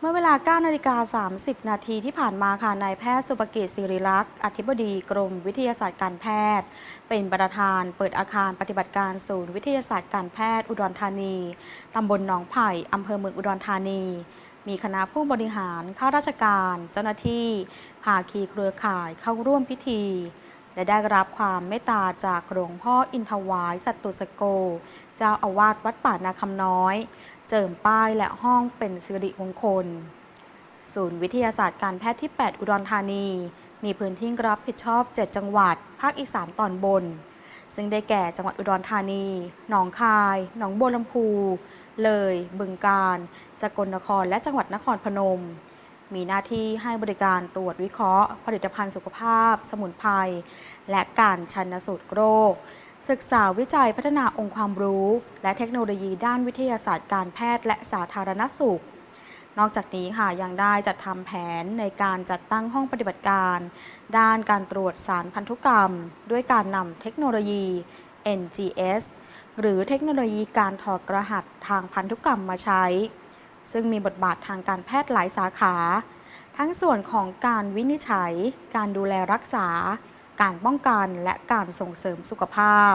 เมื่อเวลา 9 นาฬิกา 30 นาทีที่ผ่านมาค่ะ นายแพทย์สุภกิจศิริลักษ์ อธิบดีกรมวิทยาศาสตร์การแพทย์ เป็นประธานเปิดอาคารปฏิบัติการศูนย์วิทยาศาสตร์การแพทย์อุดรธานี ตำบลหนองไผ่ อำเภอเมืองอุดรธานี มีคณะผู้บริหาร ข้าราชการ เจ้าหน้าที่ ภาคีเครือข่ายเข้าร่วมพิธี และได้รับความเมตตาจากหลวงพ่ออินทวายสัตตุสโก เจ้าอาวาสวัดป่านาคำน้อย เจิมป้ายและห้องเป็นสิริมงคล ศูนย์วิทยาศาสตร์การแพทย์ที่ 8 อุดรธานี มีพื้นที่รับผิดชอบ 7 จังหวัด ภาคอีสานตอนบน ซึ่งได้แก่จังหวัดอุดรธานี หนองคาย หนองบัวลำพู เลย บึงกาฬ สกลนคร และจังหวัดนครพนม มีหน้าที่ให้บริการตรวจวิเคราะห์ ผลิตภัณฑ์สุขภาพ สมุนไพรและการชันสูตรโรค ศึกษาวิจัยพัฒนาองค์ความรู้ และเทคโนโลยีด้านวิทยาศาสตร์การแพทย์และสาธารณสุข นอกจากนี้ค่ะยังได้จัดทำแผนในการจัดตั้งห้องปฏิบัติการ ด้านการตรวจสารพันธุกรรม ด้วยการนำเทคโนโลยี NGS หรือเทคโนโลยีการถอดรหัสทางพันธุกรรมมาใช้ ซึ่งมีบทบาททางการแพทย์หลายสาขา ทั้งส่วนของการวินิจฉัย การดูแลรักษา การป้องกันและการส่งเสริมสุขภาพ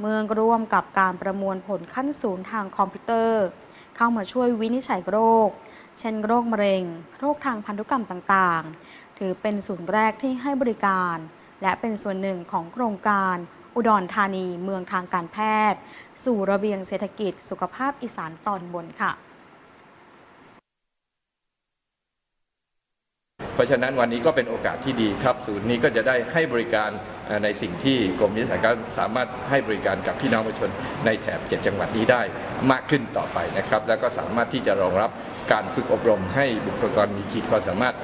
เมืองร่วมกับการประมวลผลขั้นสูงทางคอมพิวเตอร์ เข้ามาช่วยวินิจฉัยโรค เช่นโรคมะเร็ง โรคทางพันธุกรรมต่างๆ ถือเป็นศูนย์แรกที่ให้บริการ และเป็นส่วนหนึ่งของโครงการอุดรธานีเมืองทางการแพทย์ สู่ระเบียงเศรษฐกิจสุขภาพอีสานตอนบนค่ะ เพราะฉะนั้นวันนี้ก็เป็นโอกาสที่ดีครับ ศูนย์นี้ก็จะได้ให้บริการในสิ่งที่กรมวิทยาศาสตร์การสามารถให้บริการกับพี่น้องประชาชนในแถบ 7 จังหวัดนี้ได้มากขึ้นต่อไปนะครับ แล้วก็สามารถที่จะรองรับการฝึกอบรมให้บุคลากรมีขีดความสามารถ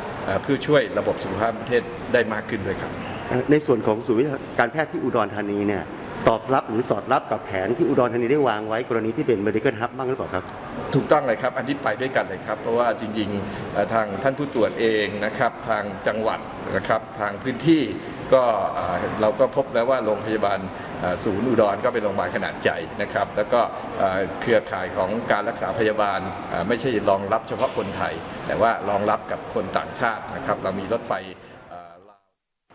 เพื่อช่วยระบบสุขภาพประเทศได้มากขึ้นด้วยครับ ในส่วนของศูนย์วิทการแพทย์ที่อุดรธานีเนี่ย ตอบรับหรือสอดรับกับแผนที่อุดรธานีได้วางไว้กรณีที่เป็น medical hub บ้างหรือเปล่าครับ ถูกต้องเลยครับ อันนี้ไปด้วยกันเลยครับ เพราะว่าจริงๆทางท่านผู้ตรวจเองนะครับ ทางจังหวัดนะครับ ทางพื้นที่ก็เราก็พบแล้วว่าโรงพยาบาลศูนย์อุดรก็เป็นโรงพยาบาลขนาดใหญ่นะครับ แล้วก็เครือข่ายของการรักษาพยาบาลไม่ใช่รองรับเฉพาะคนไทย แต่ว่ารองรับกับคนต่างชาตินะครับ เรามีรถไฟ